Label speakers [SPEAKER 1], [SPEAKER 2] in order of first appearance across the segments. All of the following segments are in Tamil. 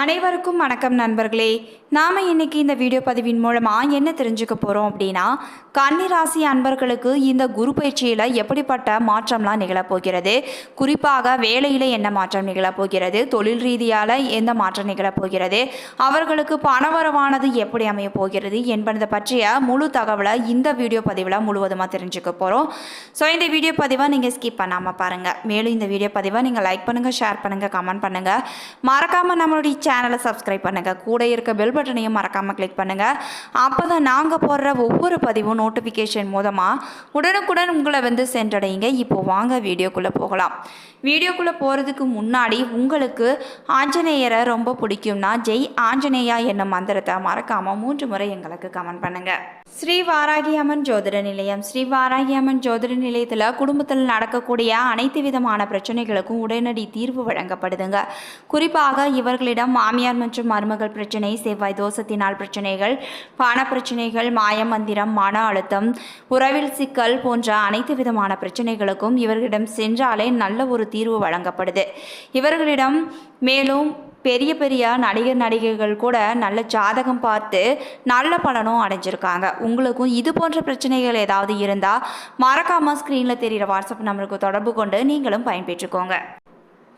[SPEAKER 1] அனைவருக்கும் வணக்கம் நண்பர்களே. நாம் இன்றைக்கி இந்த வீடியோ பதிவின் மூலமாக என்ன தெரிஞ்சுக்க போகிறோம் அப்படின்னா கன்னிராசி அன்பர்களுக்கு இந்த குரு பயிற்சியில் எப்படிப்பட்ட மாற்றம்லாம் நிகழப்போகிறது குறிப்பாக வேலையில் என்ன மாற்றம் நிகழப்போகிறது தொழில் ரீதியால் எந்த மாற்றம் நிகழப்போகிறது அவர்களுக்கு பணவரவானது எப்படி அமைய போகிறது என்பதை பற்றிய முழு தகவலை இந்த வீடியோ பதிவில் முழுவதுமாக தெரிஞ்சுக்க போகிறோம் ஸோ இந்த வீடியோ பதிவை நீங்கள் ஸ்கிப் பண்ணாமல் பாருங்கள் மேலும் இந்த வீடியோ பதிவை நீங்கள் லைக் பண்ணுங்கள் ஷேர் பண்ணுங்கள் கமெண்ட் பண்ணுங்கள் மறக்காமல் நம்மளுடைய சேனலை சப்ஸ்கிரைப் பண்ணுங்கள் கூட இருக்க பெல் பட்டனையும் மறக்காமல் கிளிக் பண்ணுங்கள் அப்போ தான் நாங்கள் போடுற ஒவ்வொரு பதிவும் நோட்டிஃபிகேஷன் மூலமாக உடனுக்குடன் உங்களை வந்து சென்றடையுங்க. இப்போ வாங்க வீடியோக்குள்ளே போகலாம். வீடியோக்குள்ளே போகிறதுக்கு முன்னாடி உங்களுக்கு ஆஞ்சநேயரை ரொம்ப பிடிக்கும்னா ஜெய் ஆஞ்சநேயா என்னும் மந்திரத்தை மறக்காமல் மூன்று முறை எங்களுக்கு கமெண்ட் பண்ணுங்கள் ஸ்ரீ வாராகி அம்மன் ஜோதிட நிலையம். ஸ்ரீ வாராகி அம்மன் ஜோதிட நிலையத்தில் குடும்பத்தில் நடக்கக்கூடிய அனைத்து விதமான பிரச்சனைகளுக்கும் உடனடி தீர்வு வழங்கப்படுதுங்க. குறிப்பாக இவர்களிடம் மாமியார் மற்றும் மருமகள் பிரச்சனை செவ்வாய் தோஷத்தினால் பிரச்சனைகள் பண பிரச்சனைகள் மாயமந்திரம் மன அழுத்தம் உறவில் சிக்கல் போன்ற அனைத்து விதமான பிரச்சனைகளுக்கும் இவர்களிடம் சென்றாலே நல்ல ஒரு தீர்வு வழங்கப்படுது. இவர்களிடம் மேலும் பெரிய பெரிய நடிகர் நடிகைகள் கூட நல்ல ஜாதகம் பார்த்து நல்ல பலனும் அடைஞ்சிருக்காங்க. உங்களுக்கும் இது போன்ற பிரச்சனைகள் ஏதாவது இருந்தால் மறக்காமல் ஸ்க்ரீனில் தெரிகிற வாட்ஸ்அப் நம்பருக்கு தொடர்பு கொண்டு நீங்களும் பயன்பெற்றுக்கோங்க.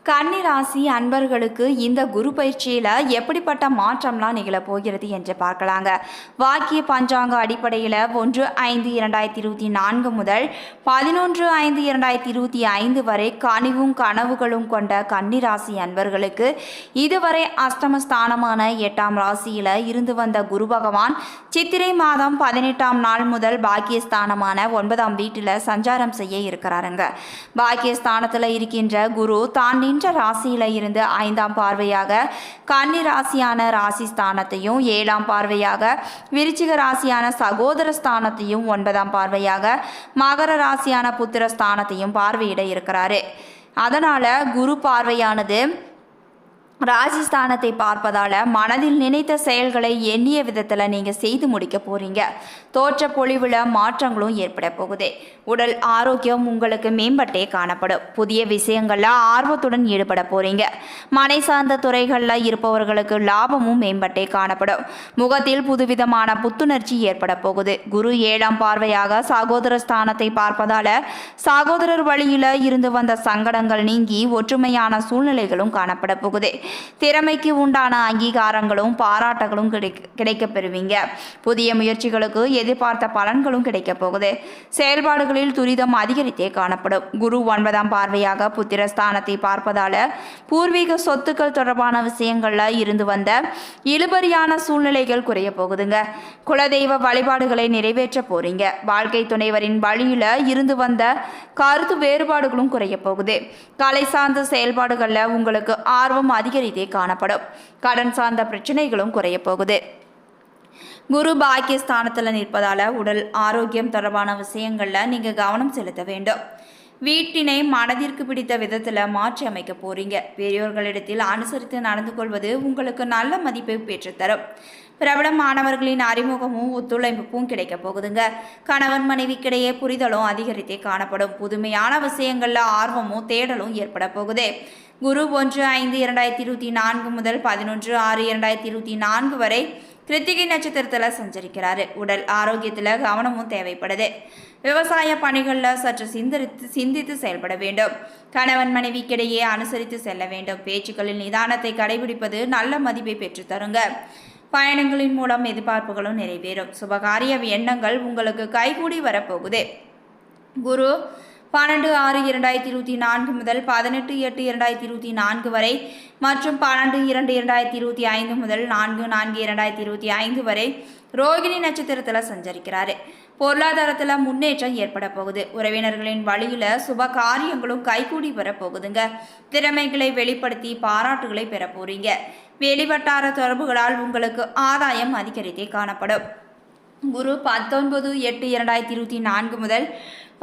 [SPEAKER 1] கன்னிராசி அன்பர்களுக்கு இந்த குரு பயிற்சியில் எப்படிப்பட்ட மாற்றம்லாம் நிகழப் போகிறது என்று பார்க்கலாங்க. வாக்கிய பஞ்சாங்க அடிப்படையில் ஒன்று ஐந்து இரண்டாயிரத்தி இருபத்தி நான்கு முதல் பதினொன்று ஐந்து இரண்டாயிரத்தி இருபத்தி ஐந்து வரை கனிவும் கனவுகளும் கொண்ட கன்னிராசி அன்பர்களுக்கு இதுவரை அஷ்டமஸ்தானமான எட்டாம் ராசியில் இருந்து வந்த குரு பகவான் சித்திரை மாதம் பதினெட்டாம் நாள் முதல் பாக்கியஸ்தானமான ஒன்பதாம் வீட்டில் சஞ்சாரம் செய்ய இருக்கிறாருங்க. பாக்கியஸ்தானத்தில் இருக்கின்ற குரு தாண்டி என்ற ராசியில இருந்து ஐந்தாம் பார்வையாக கன்னி ராசியான ராசி ஸ்தானத்தையும் ஏழாம் பார்வையாக விருச்சிக ராசியான சகோதர ஸ்தானத்தையும் ஒன்பதாம் பார்வையாக மகர ராசியான புத்திர ஸ்தானத்தையும் பார்வையிட இருக்கிறாரு. அதனால குரு பார்வையானது ராஜஸ்தானத்தை பார்ப்பதால மனதில் நினைத்த செயல்களை எண்ணிய விதத்தில் நீங்கள் செய்து முடிக்க போறீங்க. தோற்ற பொழிவில் மாற்றங்களும் ஏற்பட போகுது. உடல் ஆரோக்கியம் உங்களுக்கு மேம்பட்டே காணப்படும். புதிய விஷயங்களில் ஆர்வத்துடன் ஈடுபட போறீங்க. மனை சார்ந்த துறைகளில் இருப்பவர்களுக்கு லாபமும் மேம்பட்டே காணப்படும். முகத்தில் புதுவிதமான புத்துணர்ச்சி ஏற்பட போகுது. குரு ஏழாம் பார்வையாக சகோதர ஸ்தானத்தை பார்ப்பதால சகோதரர் வழியில் இருந்து வந்த சங்கடங்கள் நீங்கி ஒற்றுமையான சூழ்நிலைகளும் காணப்பட போகுது. திறமைக்கு உண்டான அங்கீகாரங்களும் பாராட்டுகளும் கிடைக்க கிடைக்கப் பெறுவீங்க புதிய முயற்சிகளுக்கு எதிர்பார்த்த பலன்களும் கிடைக்கப் போகுது. செயல்பாடுகளில் துரிதம் அதிகரித்தே காணப்படும். குரு ஒன்பதாம் பார்வையாக புத்திரஸ்தானத்தை பார்ப்பதால பூர்வீக சொத்துக்கள் தொடர்பான விஷயங்கள்ல இருந்து வந்த இழுபறியான சூழ்நிலைகள் குறைய போகுதுங்க. குலதெய்வ வழிபாடுகளை நிறைவேற்ற போறீங்க. வாழ்க்கை துணைவரின் வழியில இருந்து வந்த கருத்து வேறுபாடுகளும் குறைய போகுது. கலை சார்ந்த செயல்பாடுகளில் உங்களுக்கு ஆர்வம் அதிகரித்தே காணப்படும். கடன் சார்ந்த பிரச்சனைகளும் குறைய போகுது. குரு பாக்கியஸ்தானத்தில் நிற்பதால் உடல் ஆரோக்கியம் தொடர்பான விஷயங்களில் நீங்கள் கவனம் செலுத்த வேண்டும். வீட்டினை மனதிற்கு பிடித்த விதத்தில் மாற்றி அமைக்க போறீங்க. பெரியோர்களிடத்தில் அனுசரித்து நடந்து கொள்வது உங்களுக்கு நல்ல மதிப்பை பெற்றுத்தரும். பிரபல மாணவர்களின் அறிமுகமும் ஒத்துழைப்பும் கிடைக்க போகுதுங்க. கணவன் மனைவிக்கிடையே புரிதலும் அதிகரித்தே காணப்படும். புதுமையான விஷயங்களில் ஆர்வமும் தேடலும் ஏற்பட போகுது. குரு ஒன்று ஐந்து இரண்டாயிரத்தி இருபத்தி நான்கு முதல் பதினொன்று ஆறு இரண்டாயிரத்தி இருபத்தி நான்கு வரை கிருத்திகை நட்சத்திரத்தில் சஞ்சரிக்கிறாரு. உடல் ஆரோக்கியத்தில் கவனமும் தேவைப்படுது. விவசாய பணிகளில் சற்று சிந்தரித்து சிந்தித்து செயல்பட வேண்டும். கணவன் மனைவிக்கிடையே அனுசரித்து செல்ல வேண்டும். பேச்சுக்களில் நிதானத்தை கடைபிடிப்பது நல்ல மதிப்பை பெற்றுத்தருங்க பயணங்களின் மூலம் எதிர்பார்ப்புகளும் நிறைவேறும். சுபகாரிய எண்ணங்கள் உங்களுக்கு கைகூடி வரப்போகுது. குரு பன்னெண்டு ஆறு இரண்டாயிரத்தி இருபத்தி நான்கு முதல் பதினெட்டு எட்டு இரண்டாயிரத்தி இருபத்தி நான்கு வரை மற்றும் பன்னெண்டு இரண்டு இரண்டாயிரத்தி இருபத்தி ஐந்து முதல் நான்கு நான்கு இரண்டாயிரத்தி இருபத்தி ஐந்து வரை ரோகிணி நட்சத்திரத்தில் சஞ்சரிக்கிறாரு. பொருளாதாரத்தில் முன்னேற்றம் ஏற்பட போகுது. உறவினர்களின் வழியில் சுப காரியங்களும் கைகூடி வர போகுதுங்க. திறமைகளை வெளிப்படுத்தி பாராட்டுகளை பெற போறீங்க. வெளிவட்டார தொடர்புகளால் உங்களுக்கு ஆதாயம் அதிகரித்தே காணப்படும். குரு பத்தொன்பது எட்டு இரண்டாயிரத்தி இருபத்தி நான்கு முதல்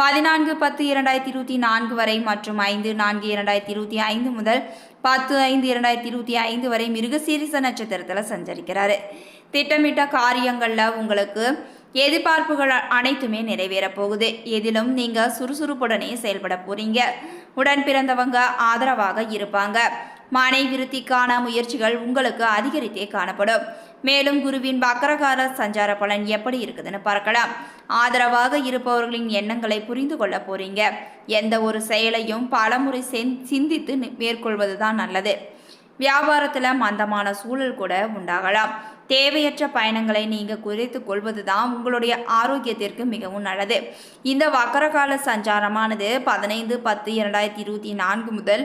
[SPEAKER 1] பதினான்கு பத்து இரண்டாயிரத்தி இருபத்தி நான்கு வரை மற்றும் ஐந்து நான்கு இரண்டாயிரத்தி இருபத்தி ஐந்து முதல் பத்து ஐந்து இரண்டாயிரத்தி இருபத்தி ஐந்து வரை மிருகசீரிச நட்சத்திரத்தில் சஞ்சரிக்கிறாரு. திட்டமிட்ட காரியங்களில் உங்களுக்கு எதிர்பார்ப்புகள் அனைத்துமே நிறைவேறப் போகுது. எதிலும் நீங்கள் சுறுசுறுப்புடனே செயல்பட போறீங்க. உடன் பிறந்தவங்க ஆதரவாக இருப்பாங்க. மனை விருத்திக்கான முயற்சிகள் உங்களுக்கு அதிகரித்தே காணப்படும். மேலும் குருவின் வக்கரகார சஞ்சார பலன் எப்படி இருக்குதுன்னு பார்க்கலாம். ஆதரவாக இருப்பவர்களின் எண்ணங்களை புரிந்து கொள்ள போறீங்க. எந்த ஒரு செயலையும் பலமுறை சிந்தித்து மேற்கொள்வது தான் நல்லது. வியாபாரத்தில் மந்தமான சூழல் கூட உண்டாகலாம். தேவையற்ற பயணங்களை நீங்கள் குறைத்து கொள்வது தான் உங்களுடைய ஆரோக்கியத்திற்கு மிகவும் நல்லது. இந்த வக்கரகால சஞ்சாரமானது பதினைந்து பத்து இரண்டாயிரத்தி இருபத்தி நான்கு முதல்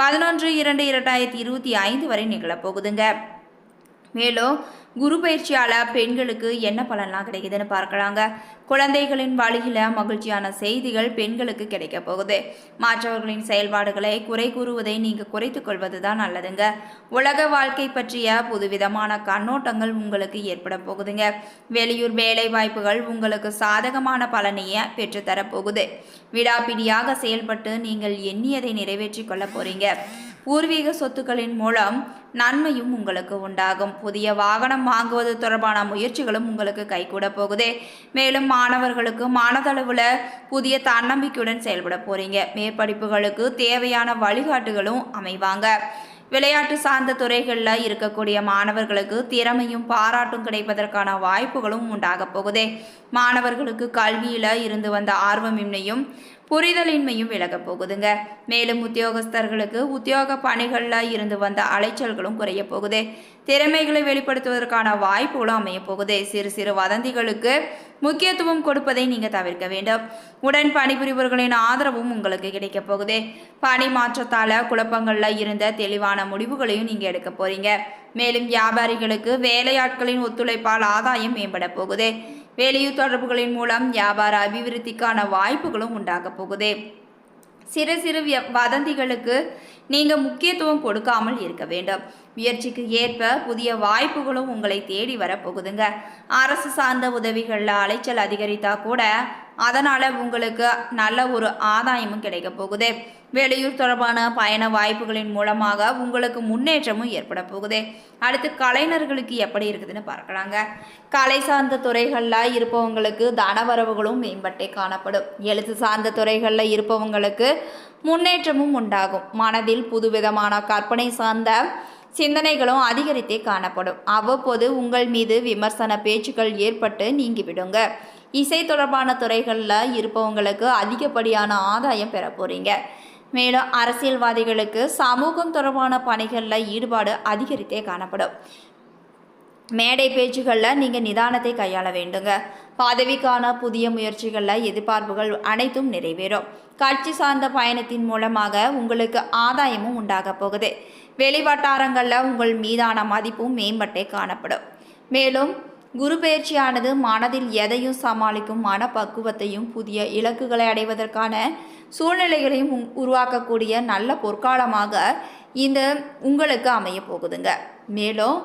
[SPEAKER 1] பதினொன்று இரண்டு இரண்டாயிரத்தி இருபத்தி ஐந்து வரை நிகழப்போகுதுங்க மேலும் குரு பயிற்சியால் பெண்களுக்கு என்ன பலன்லாம் கிடைக்குதுன்னு பார்க்கலாங்க. குழந்தைகளின் வழியில் மகிழ்ச்சியான செய்திகள் பெண்களுக்கு கிடைக்க போகுது. மற்றவர்களின் செயல்பாடுகளை குறை கூறுவதை நீங்கள் குறைத்து கொள்வது தான் நல்லதுங்க. உலக வாழ்க்கை பற்றிய புதுவிதமான கண்ணோட்டங்கள் உங்களுக்கு ஏற்பட போகுதுங்க. வெளியூர் வேலை வாய்ப்புகள் உங்களுக்கு சாதகமான பலனையே பெற்றுத்தரப் போகுது. விடாப்பிடியாக செயல்பட்டு நீங்கள் எண்ணியதை நிறைவேற்றிக் கொள்ள போகிறீங்க பூர்வீக சொத்துக்களின் மூலம் நன்மையும் உங்களுக்கு உண்டாகும். புதிய வாகனம் வாங்குவது தொடர்பான முயற்சிகளும் உங்களுக்கு கைகூட போகுது. மேலும் மாணவர்களுக்கு மனதளவில் புதிய தன்னம்பிக்கையுடன் செயல்பட போறீங்க. மேற்படிப்புகளுக்கு தேவையான வழிகாட்டுகளும் அமைவாங்க. விளையாட்டு சார்ந்த துறைகளில் இருக்கக்கூடிய மாணவர்களுக்கு திறமையும் பாராட்டும் கிடைப்பதற்கான வாய்ப்புகளும் உண்டாக போகுது. மாணவர்களுக்கு கல்வியில் இருந்து வந்த ஆர்வமின்மையும் புரிதலின்மையும் விலகப் போகுதுங்க. மேலும் உத்தியோகஸ்தர்களுக்கு உத்தியோக பணிகளில் இருந்து வந்த அலைச்சல்களும் குறைய போகுது. திறமைகளை வெளிப்படுத்துவதற்கான வாய்ப்புகளும் அமைய போகுது. சிறு சிறு வதந்திகளுக்கு முக்கியத்துவம் கொடுப்பதை நீங்கள் தவிர்க்க வேண்டும். உடன் பணிபுரிபவர்களின் ஆதரவும் உங்களுக்கு கிடைக்க போகுது. பணி மாற்றத்தால் குழப்பங்களில் இருந்த தெளிவான முடிவுகளையும் நீங்கள் எடுக்க போகிறீங்க மேலும் வியாபாரிகளுக்கு வேலையாட்களின் ஒத்துழைப்பால் ஆதாயம் மேம்பட போகுது. வெளியூர் தொடர்புகளின் மூலம் வியாபார அபிவிருத்திக்கான வாய்ப்புகளும் உண்டாக போகுது. சிறு சிறு விய- வதந்திகளுக்கு நீங்கள் முக்கியத்துவம் கொடுக்காமல் இருக்க வேண்டும். முயற்சிக்கு ஏற்ப புதிய வாய்ப்புகளும் உங்களை தேடி வரப்போகுதுங்க அரசு சார்ந்த உதவிகளில் அலைச்சல் அதிகரித்தா கூட அதனால் உங்களுக்கு நல்ல ஒரு ஆதாயமும் கிடைக்க போகுது. வெளியூர் தொடர்பான பயண வாய்ப்புகளின் மூலமாக உங்களுக்கு முன்னேற்றமும் ஏற்பட போகுது. அடுத்து கலைஞர்களுக்கு எப்படி இருக்குதுன்னு பார்க்கலாங்க. கலை சார்ந்த துறைகளில் இருப்பவங்களுக்கு தனவரவுகளும் மேம்பட்டே காணப்படும். எழுத்து சார்ந்த துறைகளில் இருப்பவங்களுக்கு முன்னேற்றமும் உண்டாகும். மனதில் புதுவிதமான கற்பனை சார்ந்த சிந்தனைகளும் அதிகரித்தே காணப்படும். அவ்வப்போது உங்கள் மீது விமர்சன பேச்சுக்கள் ஏற்பட்டு நீங்கிவிடுங்க. இசை தொடர்பான துறைகளில் இருப்பவங்களுக்கு அதிகப்படியான ஆதாயம் பெற போகிறீங்க மேலும் அரசியல்வாதிகளுக்கு சமூகம் தொடர்பான பணிகளில் ஈடுபாடு அதிகரித்தே காணப்படும். மேடை பேச்சுகளில் நீங்கள் நிதானத்தை கையாள வேண்டுங்க. பதவிக்கான புதிய முயற்சிகளில் எதிர்பார்ப்புகள் அனைத்தும் நிறைவேறும். கட்சி சார்ந்த பயணத்தின் மூலமாக உங்களுக்கு ஆதாயமும் உண்டாக போகுது. வெளிவட்டாரங்களில் உங்கள் மீதான மதிப்பும் மேம்பட்டே காணப்படும். மேலும் குரு பயிற்சியானது மனதில் எதையும் சமாளிக்கும் மனப்பக்குவத்தையும் புதிய இலக்குகளை அடைவதற்கான சூழ்நிலைகளையும் உருவாக்கக்கூடிய நல்ல பொற்காலமாக இந்த உங்களுக்கு அமைய போகுதுங்க. மேலும்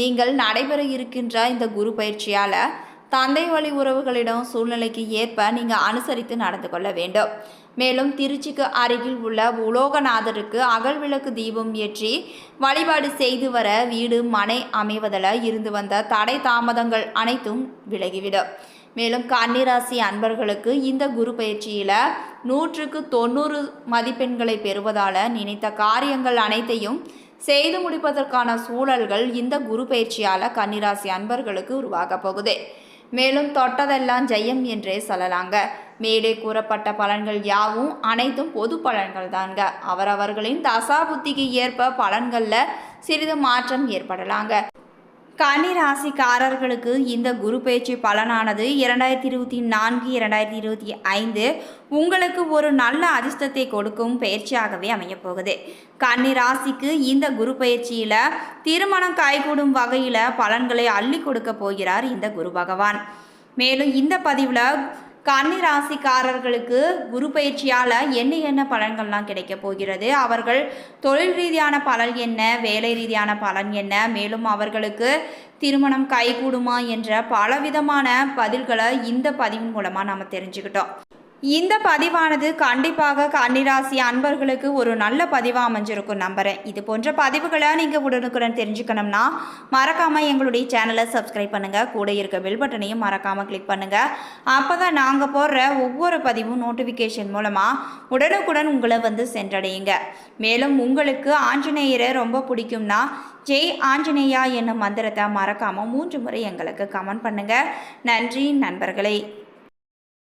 [SPEAKER 1] நீங்கள் நடைபெற இருக்கின்ற இந்த குரு பயிற்சியால் தந்தை வழி உறவுகளிடம் சூழ்நிலைக்கு ஏற்ப நீங்கள் அனுசரித்து நடந்து கொள்ள வேண்டும். மேலும் திருச்சிக்கு அருகில் உள்ள உலோகநாதருக்கு அகல் விளக்கு தீபம் ஏற்றி வழிபாடு செய்து வர வீடு மனை அமைவதில் இருந்து வந்த தடை தாமதங்கள் அனைத்தும் விலகிவிடும். மேலும் கன்னிராசி அன்பர்களுக்கு இந்த குரு பயிற்சியில் நூற்றுக்கு தொண்ணூறு மதிப்பெண்களை பெறுவதால் நினைத்த காரியங்கள் அனைத்தையும் செய்து முடிப்பதற்கான சூழல்கள் இந்த குரு பயிற்சியால் கன்னிராசி அன்பர்களுக்கு உருவாக போகுது. மேலும் தொட்டதெல்லாம் ஜெயம் என்றே சொல்லலாங்க. மேலே கூறப்பட்ட பலன்கள் யாவும் அனைத்தும் பொது பலன்கள் தாங்க. அவரவர்களின் தசா புத்திக்கு ஏற்ப பலன்களில் சிறிது மாற்றம் ஏற்படலாங்க. கன்னி ராசிக்காரர்களுக்கு இந்த குரு பயிற்சி பலனானது இரண்டாயிரத்தி இருபத்தி நான்கு இரண்டாயிரத்தி இருபத்தி ஐந்து உங்களுக்கு ஒரு நல்ல அதிர்ஷ்டத்தை கொடுக்கும் பயிற்சியாகவே அமையப்போகுது. கன்னி ராசிக்கு இந்த குரு பயிற்சியில் திருமணம் கைகூடும் வகையில் பலன்களை அள்ளி கொடுக்க போகிறார் இந்த குரு பகவான். மேலும் இந்த பதிவில் கன்னி ராசிக்காரர்களுக்கு குரு பயிற்சியால் என்ன என்ன பலன்கள்லாம் கிடைக்க போகிறது? அவர்கள் தொழில் ரீதியான பலன் என்ன வேலை ரீதியான பலன் என்ன? மேலும் அவர்களுக்கு திருமணம் கைகூடுமா என்ற பலவிதமான பதில்களை இந்த பதிவின் மூலமாக நாம் தெரிஞ்சுக்கிட்டோம். இந்த பதிவானது கண்டிப்பாக கன்னிராசி அன்பர்களுக்கு ஒரு நல்ல பதிவாக அமைஞ்சிருக்கும் நம்புகிறேன் இது போன்ற பதிவுகளை நீங்கள் உடனுக்குடன் தெரிஞ்சுக்கணும்னா மறக்காமல் எங்களுடைய சேனலை சப்ஸ்கிரைப் பண்ணுங்கள் கூட இருக்க பெல் பட்டனையும் மறக்காமல் கிளிக் பண்ணுங்கள் அப்போ தான் நாங்கள் போடுற ஒவ்வொரு பதிவும் நோட்டிஃபிகேஷன் மூலமாக உடனுக்குடன் உங்களை வந்து சென்றடையுங்க. மேலும் உங்களுக்கு ஆஞ்சநேயரை ரொம்ப பிடிக்கும்னா ஜெய் ஆஞ்சநேயா என்னும் மந்திரத்தை மறக்காமல் மூன்று முறை எங்களுக்கு கமெண்ட் பண்ணுங்கள் நன்றி நண்பர்களே.